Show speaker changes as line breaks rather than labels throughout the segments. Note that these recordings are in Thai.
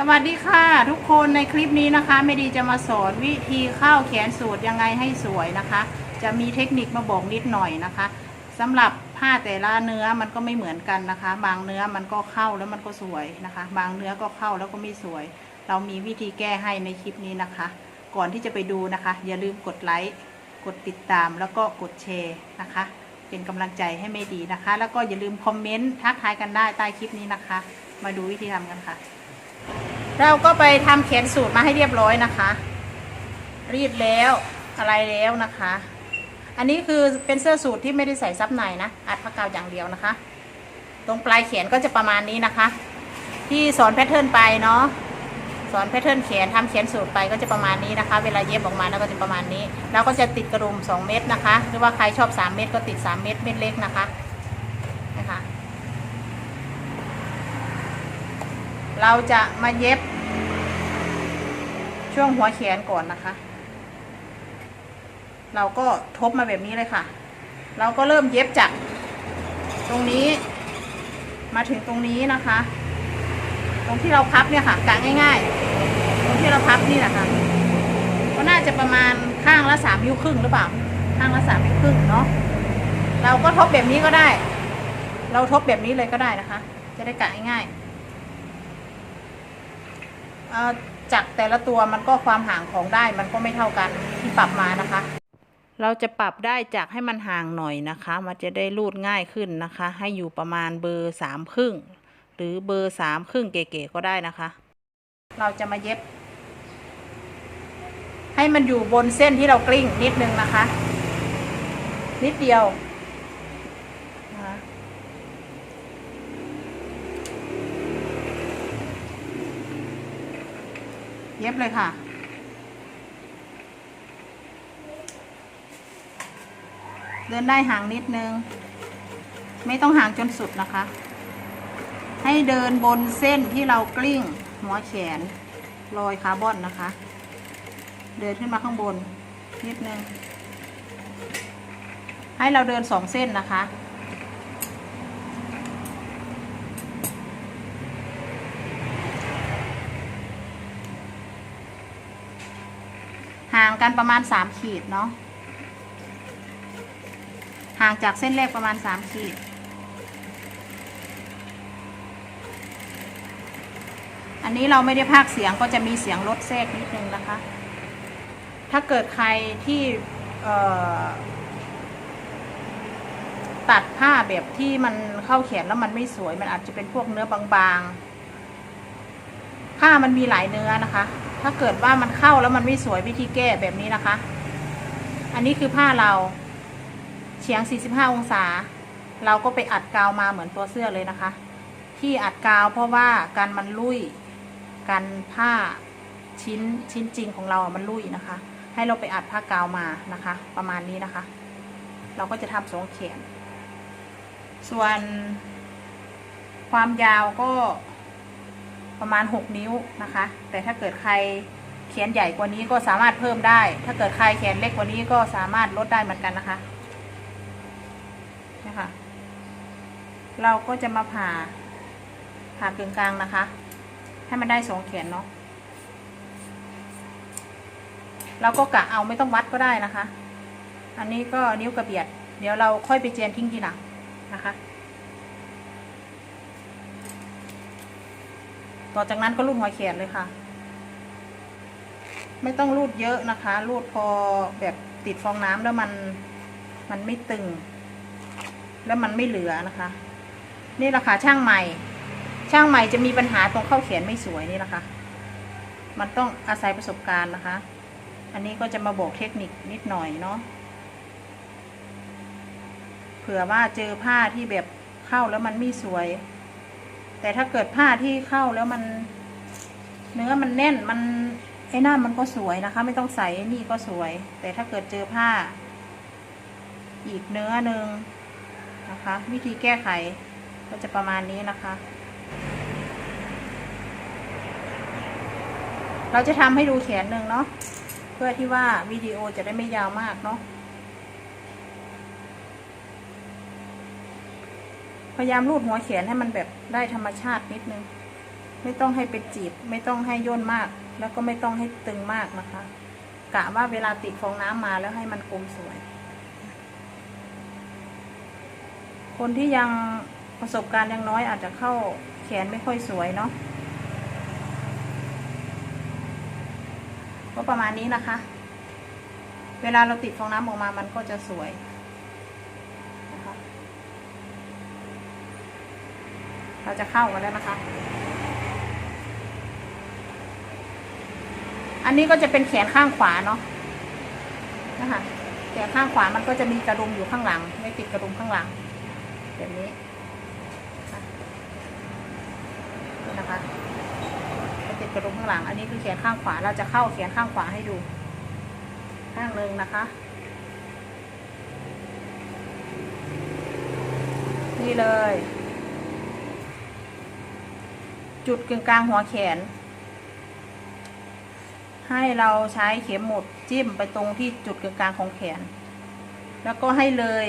สวัสดีค่ะ ทุกคนในคลิปนี้นะคะไม่ดีจะมาสอนวิธีเข้าแขนสูตรยังไงให้สวยนะคะ จะมีเทคนิคมาบอกนิดหน่อยนะคะสำหรับผ้าแต่ละเนื้อมันก็ไม่เหมือนกันนะคะ บางเนื้อมันก็เข้าแล้วมันก็สวยนะคะ บางเนื้อก็เข้าแล้วก็ไม่สวย เรามีวิธีแก้ให้ในคลิปนี้นะคะ ก่อนที่จะไปดูนะคะ อย่าลืมกดไลค์กดติดตามแล้วก็กดแชร์นะคะ เป็นกำลังใจให้ไม่ดีนะคะ แล้วก็อย่าลืมคอมเมนต์ทักทายกันได้ใต้คลิปนี้นะคะ มาดูวิธีทำกันค่ะ เราก็ไปทำเขียนสูตรมาให้เรียบร้อยนะคะ รีดแล้วอะไรแล้วนะคะ อันนี้คือเป็นเสื้อสูทที่ไม่ได้ใส่ซับในนะอัดผ้ากาวอย่างเดียวนะคะ ตรงปลายแขนก็จะประมาณนี้นะคะ ที่สอนแพทเทิร์นไปเนาะสอนแพทเทิร์นแขนทำเขียนสูตรไปก็จะประมาณนี้นะคะ เวลาเย็บออกมาแล้วก็จะประมาณนี้แล้วก็จะติดกระดุม2เม็ดนะคะ หรือว่าใครชอบ 3 เม็ดก็ติด 3 เม็ดเม็ดเล็กนะคะ เราจะมาเย็บ ช่วงหัวแขนก่อนนะคะ เราก็ทบมาแบบนี้เลยค่ะ เราก็เริ่มเย็บจากตรงนี้ มาถึงตรงนี้นะคะ ตรงที่เราพับเนี่ยค่ะกะง่ายๆ ตรงที่เราพับนี่แหละค่ะก็น่าจะประมาณข้างละสามนิ้วครึ่งหรือเปล่า ข้างละสามนิ้วครึ่งเนาะเราก็ทบแบบนี้ก็ได้ เราทบแบบนี้เลยก็ได้นะคะ จะได้กะง่ายๆ จากแต่ละตัวมันก็ความห่างของได้มันก็ไม่เท่ากันที่ปรับมานะคะ เราจะปรับได้จากให้มันห่างหน่อยนะคะ มันจะได้รูดง่ายขึ้นนะคะ ให้อยู่ประมาณเบอร์สามครึ่ง หรือเบอร์สามครึ่งเก๋ๆก็ได้นะคะ เราจะมาเย็บ ให้มันอยู่บนเส้นที่เรากลิ้งนิดนึงนะคะ นิดเดียวนะคะ เย็บเลยค่ะ เดินได้ห่างนิดนึง ไม่ต้องห่างจนสุดนะคะ ให้เดินบนเส้นที่เรากลิ้งหัวแขนรอยคาร์บอนนะคะ เดินขึ้นมาข้างบนนิดนึง ให้เราเดินสองเส้นนะคะ ห่าง กันประมาณสามขีดเนาะห่างจากเส้นแรกประมาณสามขีด อันนี้เราไม่ได้พากเสียงก็จะมีเสียงลดแทรกนิดนึงนะคะ ถ้าเกิดใครที่ตัดผ้าแบบที่มันเข้าแขนแล้วมันไม่สวย มันอาจจะเป็นพวกเนื้อบางๆ ผ้ามันมีหลายเนื้อนะคะ ถ้าเกิดว่ามันเข้าแล้วมันไม่สวยวิธีแก้แบบนี้นะคะ อันนี้คือผ้าเราเฉียง 45 องศา เราก็ไปอัดกาวมาเหมือนตัวเสื้อเลยนะคะ ที่อัดกาวเพราะว่าการมันลุยการผ้าชิ้นชิ้นจริงของเราอะมันลุยนะคะ ให้เราไปอัดผ้ากาวมานะคะ ประมาณนี้นะคะ เราก็จะทำสองแขนส่วนความยาวก็ ประมาณ 6 นิ้วนะคะ แต่ถ้าเกิดใครเขียนใหญ่กว่านี้ก็สามารถเพิ่มได้ ถ้าเกิดใครเขียนเล็กกว่านี้ก็สามารถลดได้เหมือนกันนะคะนะคะเราก็จะมาผ่าผ่ากึ่งกลางนะคะ ให้มันได้สองแขนเนาะเราก็กะเอาไม่ต้องวัดก็ได้นะคะ อันนี้ก็นิ้วกระเบียด เดี๋ยวเราค่อยไปเจียนทิ้งทีหลังนะคะ ต่อจากนั้นก็รูดหัวแขนเลยค่ะ ไม่ต้องรูดเยอะนะคะ รูดพอแบบติดฟองน้ำแล้วมันมันไม่ตึง แล้วมันไม่เหลือนะคะ นี่แหละค่ะช่างใหม่ ช่างใหม่จะมีปัญหาตรงเข้าแขนไม่สวยนี่แหละค่ะ มันต้องอาศัยประสบการณ์นะคะ อันนี้ก็จะมาบอกเทคนิคนิดหน่อยเนาะเผื่อว่าเจอผ้าที่แบบเข้าแล้วมันไม่สวย แต่ถ้าเกิดผ้าที่เข้าแล้วมัน เนื้อมันแน่นมันไอ้หน้ามันก็สวยนะคะ ไม่ต้องใส่นี่ก็สวย แต่ถ้าเกิดเจอผ้า อีกเนื้อหนึ่งนะคะ วิธีแก้ไขก็จะประมาณนี้นะคะ เราจะทำให้ดูแขนหนึ่งเนาะเพื่อที่ว่าวิดีโอจะได้ไม่ยาวมากเนาะ พยายามรูดหัวแขนให้มันแบบได้ธรรมชาตินิดนึง ไม่ต้องให้เป็นจีบ ไม่ต้องให้ย่นมาก แล้วก็ไม่ต้องให้ตึงมากนะคะ กะว่าเวลาติดฟองน้ำมาแล้วให้มันกลมสวย คนที่ยังประสบการณ์ยังน้อยอาจจะเข้าแขนไม่ค่อยสวยเนาะก็ประมาณนี้นะคะ เวลาเราติดฟองน้ำออกมามันก็จะสวยนะคะ เราจะเข้ากันแล้วนะคะ อันนี้ก็จะเป็นแขนข้างขวาเนาะนะคะแขนข้างขวามันก็จะมีกระดุมอยู่ข้างหลัง ไม่ติดกระดุมข้างหลังแบบนี้นี่นะคะไม่ติดกระดุมข้างหลัง อันนี้คือแขนข้างขวา เราจะเข้าแขนข้างขวาให้ดู ข้างหนึ่งนะคะ นี่เลย จุดกึ่งกลางหัวแขน ให้เราใช้เข็มหมุดจิ้มไปตรงที่จุดกึ่งกลางของแขน แล้วก็ให้เลย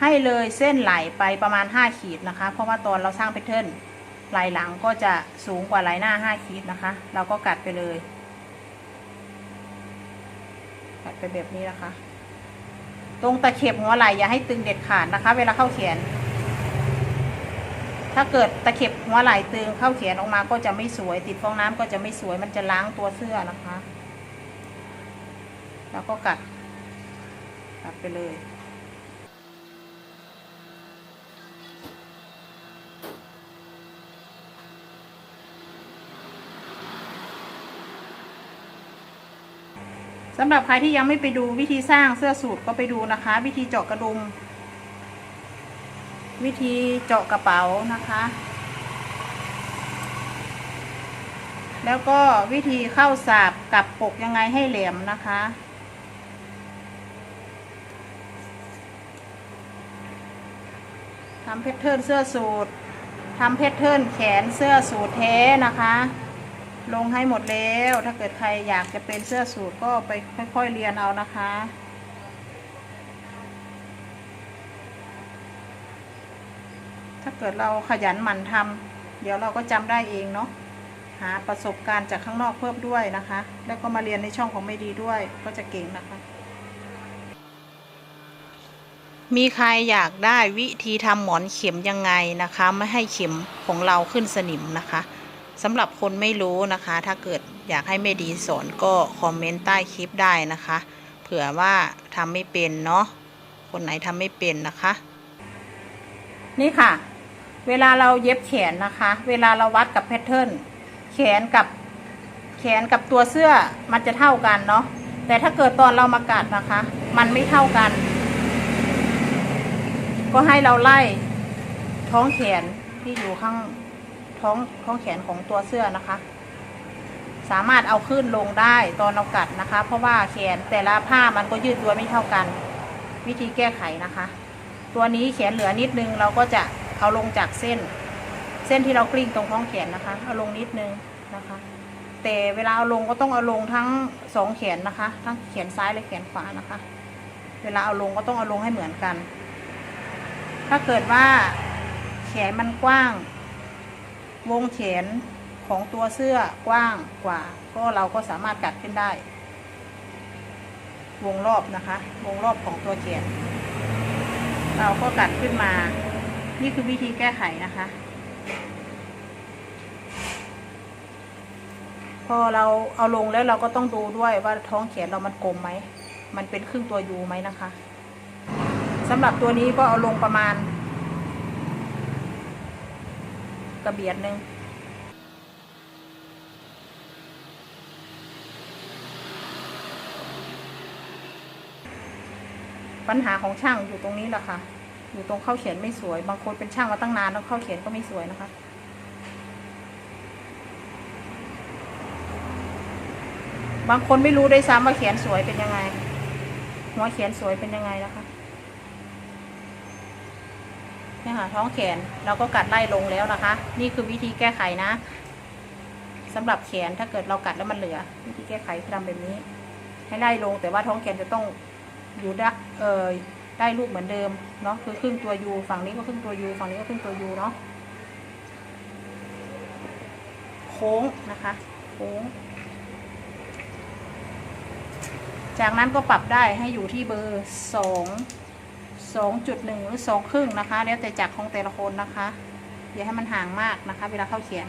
ให้เลยเส้นไหลไปประมาณ 5 ขีดนะคะ เพราะว่าตอนเราสร้างแพทเทิร์นไหลหลังก็จะสูงกว่าไหลหน้า 5 ขีดนะคะ เราก็กัดไปเลยกัดไปแบบนี้นะคะ ตรงตะเข็บหัวไหล่อย่าให้ตึงเด็ดขาดนะคะ เวลาเข้าแขน ถ้าเกิดตะเข็บหัวไหล่ตึงเข้าแขนออกมาก็จะไม่สวย ติดฟองน้ำก็จะไม่สวย มันจะล้างตัวเสื้อนะคะ แล้วก็กัดกัดไปเลยสำหรับใครที่ยังไม่ไปดูวิธีสร้างเสื้อสูทก็ไปดูนะคะ วิธีเจาะกระดุม วิธีเจาะกระเป๋านะคะ แล้วก็วิธีเข้าสาบกับปกยังไงให้แหลมนะคะ ทำเพชรเทิร์นเสื้อสูททำเพชรเทิร์นแขนเสื้อสูทแท้นะคะลงให้หมดแล้ว ถ้าเกิดใครอยากจะเป็นเสื้อสูทก็ไปค่อยๆเรียนเอานะคะ ถ้า เกิดเราขยันหมั่นทำเดี๋ยวเราก็จำได้เองเนาะหาประสบการณ์จากข้างนอกเพิ่มด้วยนะคะ แล้วก็มาเรียนในช่องของไม่ดีด้วย ก็จะเก่งนะคะ มีใครอยากได้วิธีทำหมอนเข็มยังไงนะคะ ไม่ให้เข็มของเราขึ้นสนิมนะคะสำหรับคนไม่รู้นะคะ ถ้าเกิดอยากให้ไม่ดีสอนก็คอมเมนต์ใต้คลิปได้นะคะ เผื่อว่าทำไม่เป็นเนาะคนไหนทำไม่เป็นนะคะ นี่ค่ะ เวลาเราเย็บแขนนะคะ เวลาเราวัดกับแพทเทิร์นแขนกับแขนกับตัวเสื้อมันจะเท่ากันเนาะแต่ถ้าเกิดตอนเรามากัดนะคะ มันไม่เท่ากัน ก็ให้เราไล่ท้องแขนที่อยู่ข้างท้องท้องแขนของตัวเสื้อนะคะ สามารถเอาขึ้นลงได้ตอนเรากัดนะคะ เพราะว่าแขนแต่ละผ้ามันก็ยืดตัวไม่เท่ากัน วิธีแก้ไขนะคะ ตัวนี้แขนเหลือนิดนึงเราก็จะ เอาลงจากเส้น เส้นที่เรากลิ้งตรงท้องแขนนะคะ เอาลงนิดนึงนะคะ แต่เวลาเอาลงก็ต้องเอาลงทั้งสองแขนนะคะ ทั้งแขนซ้ายและแขนขวานะคะ เวลาเอาลงก็ต้องเอาลงให้เหมือนกัน ถ้าเกิดว่าแขนมันกว้าง วงแขนของตัวเสื้อกว้างกว่า ก็เราก็สามารถกัดขึ้นได้ วงรอบนะคะ วงรอบของตัวแขนเราก็กัดขึ้นมา นี่คือวิธีแก้ไขนะคะ พอเราเอาลงแล้วเราก็ต้องดูด้วยว่าท้องแขนเรามันกลมไหม มันเป็นครึ่งตัวยูไหมนะคะสำหรับตัวนี้ก็เอาลงประมาณ กระเบียดหนึ่งปัญหาของช่างอยู่ตรงนี้แหละค่ะ อยู่ตรงเข้าเขียนไม่สวย บางคนเป็นช่างมาตั้งนานแล้วเข้าเขียนก็ไม่สวยนะคะบางคนไม่รู้ได้ซ้ำว่าเขียนสวยเป็นยังไงหัวเขียนสวยเป็นยังไงนะคะเนี่ยค่ะท้องแขนเราก็กัดไล่ลงแล้วนะคะ นี่คือวิธีแก้ไขนะสำหรับแขนถ้าเกิดเรากัดแล้วมันเหลือ วิธีแก้ไขคือทำแบบนี้ ให้ไล่ลงแต่ว่าท้องแขนจะต้องอยู่ดักเออ ได้รูปเหมือนเดิมเนาะคือครึ่งตัวยูฝั่งนี้ก็ครึ่งตัวยูฝั่งนี้ก็ครึ่งตัวยูเนาะโค้งนะคะโค้งจากนั้นก็ปรับได้ให้อยู่ที่เบอร์สองสองจุดหนึ่งหรือสองครึ่งนะคะ แล้วแต่จักของแต่ละคนนะคะอย่าให้มันห่างมากนะคะ เวลาเข้าเขียน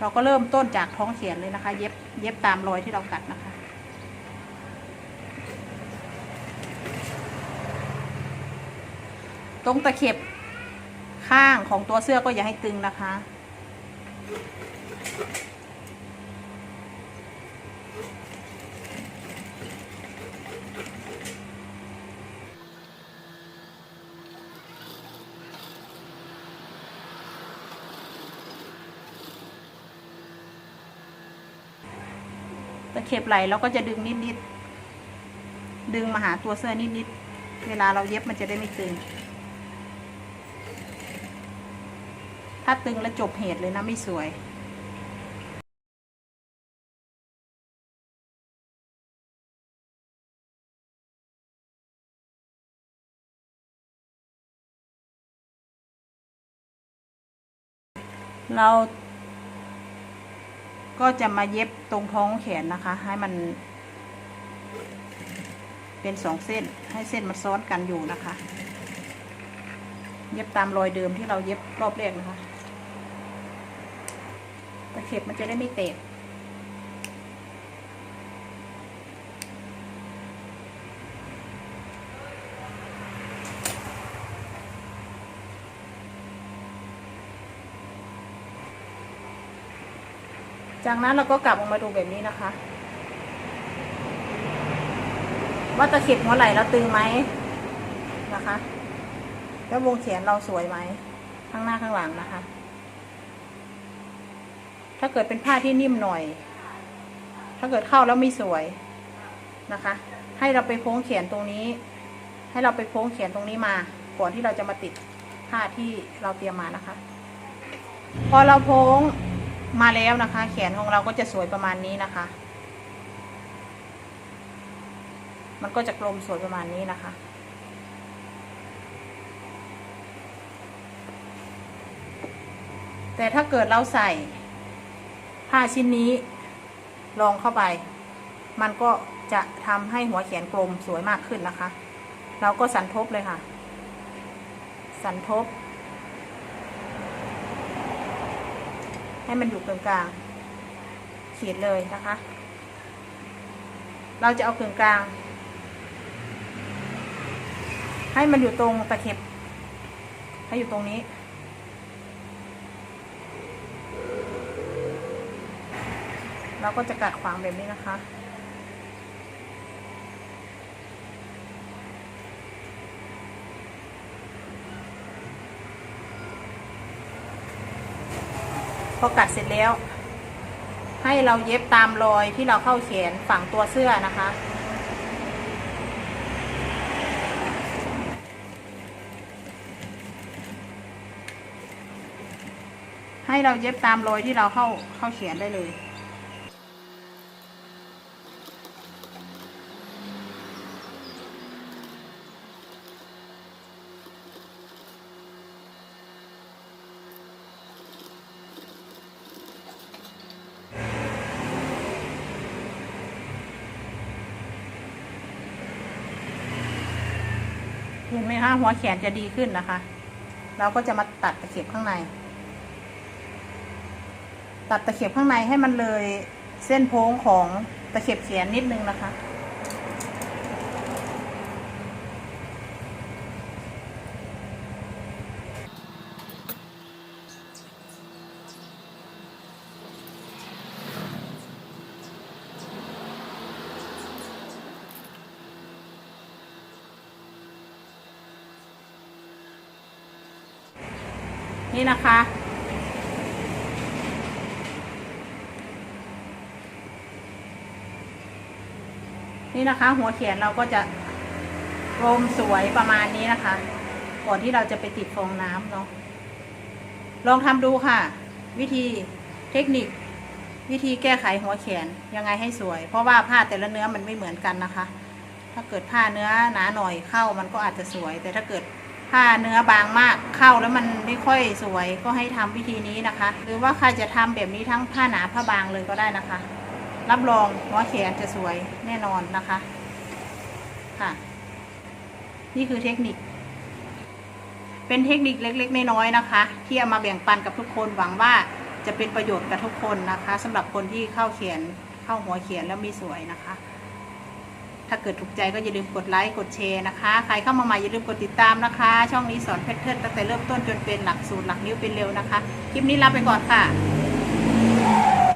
เราก็เริ่มต้นจากท้องเขียนเลยนะคะ เย็บเย็บตามรอยที่เรากัดนะคะ ตรงตะเข็บข้างของตัวเสื้อก็อย่าให้ตึงนะคะ ตะเข็บไหลเราก็จะดึงนิดๆ ดึงมาหาตัวเสื้อนิดๆ เวลาเราเย็บมันจะได้ไม่ตึง ถ้าตึงแล้วจบเหตุเลยนะไม่สวยเราก็จะมาเย็บตรงท้องแขนนะคะ ให้มัน เป็นสองเส้นให้เส้นมันซ้อนกันอยู่นะคะ เย็บตามรอยเดิมที่เราเย็บรอบแรกนะคะ ตะเข็บมันจะได้ไม่แตกจากนั้นเราก็กลับออกมาดูแบบนี้นะคะ ว่าตะเข็บหัวไหล่เราตึงไหมนะคะ แล้ววงแขนเราสวยไหมข้างหน้าข้างหลังนะคะ ถ้าเกิดเป็นผ้าที่นิ่มหน่อย ถ้าเกิดเข้าแล้วไม่สวยนะคะ ให้เราไปโค้งแขนตรงนี้ ให้เราไปโค้งแขนตรงนี้มา ก่อนที่เราจะมาติดผ้าที่เราเตรียมมานะคะ พอเราโค้งมาแล้วนะคะ แขนของเราก็จะสวยประมาณนี้นะคะ มันก็จะกลมสวยประมาณนี้นะคะแต่ถ้าเกิดเราใส่ ผ้าชิ้นนี้ลองเข้าไป มันก็จะทำให้หัวแขนกลมสวยมากขึ้นนะคะ เราก็สันทบเลยค่ะ สันทบ ให้มันอยู่กลางกลางๆขีดเลยนะคะ เราจะเอากลางกลางๆให้มันอยู่ตรงตะเข็บ ให้อยู่ตรงนี้ เราก็จะกัดขวางแบบนี้นะคะ พอกัดเสร็จแล้ว ให้เราเย็บตามรอยที่เราเข้าแขนฝั่งตัวเสื้อนะคะให้เราเย็บตามรอยที่เราเข้าเข้าแขนได้เลย นะคะ หัวแขนจะดีขึ้นนะคะ เราก็จะมาตัดตะเข็บข้างใน ตัดตะเข็บข้างในให้มันเลยเส้นโพ้งของตะเข็บแขนนิดนึงนะคะ นี่นะคะ นี่นะคะ หัวแขนเราก็จะกลมสวยประมาณนี้นะคะ ก่อนที่เราจะไปติดฟองน้ำเนาะลองทำดูค่ะ วิธีเทคนิค วิธีแก้ไขหัวแขนยังไงให้สวย เพราะว่าผ้าแต่ละเนื้อมันไม่เหมือนกันนะคะ ถ้าเกิดผ้าเนื้อหนาหน่อยเข้ามันก็อาจจะสวย แต่ถ้าเกิด ผผ้าเนื้อบางมากเข้าแล้วมันไม่ค่อยสวยก็ให้ทำวิธีนี้นะคะ หรือว่าใครจะทำแบบนี้ทั้งผ้าหนาผ้าบางเลยก็ได้นะคะ รับรองหัวแขนจะสวยแน่นอนนะคะค่ะ นี่คือเทคนิค เป็นเทคนิคเล็ก ๆ น้อยๆนะคะ ที่เอามาแบ่งปันกับทุกคนหวังว่าจะเป็นประโยชน์กับทุกคนนะคะสำหรับคนที่เข้าเขียนเข้าหัวเขียนแล้วมีสวยนะคะ ถ้าเกิดถูกใจก็อย่าลืมกดไลค์กดแชร์นะคะ ใครเข้ามาใหม่อย่าลืมกดติดตามนะคะ ช่องนี้สอนแพทเทิร์นตั้งแต่เริ่มต้นจนเป็นหลักสูตรหลักนิ้วเป็นเร็วนะคะ คลิปนี้ลาไปก่อนค่ะ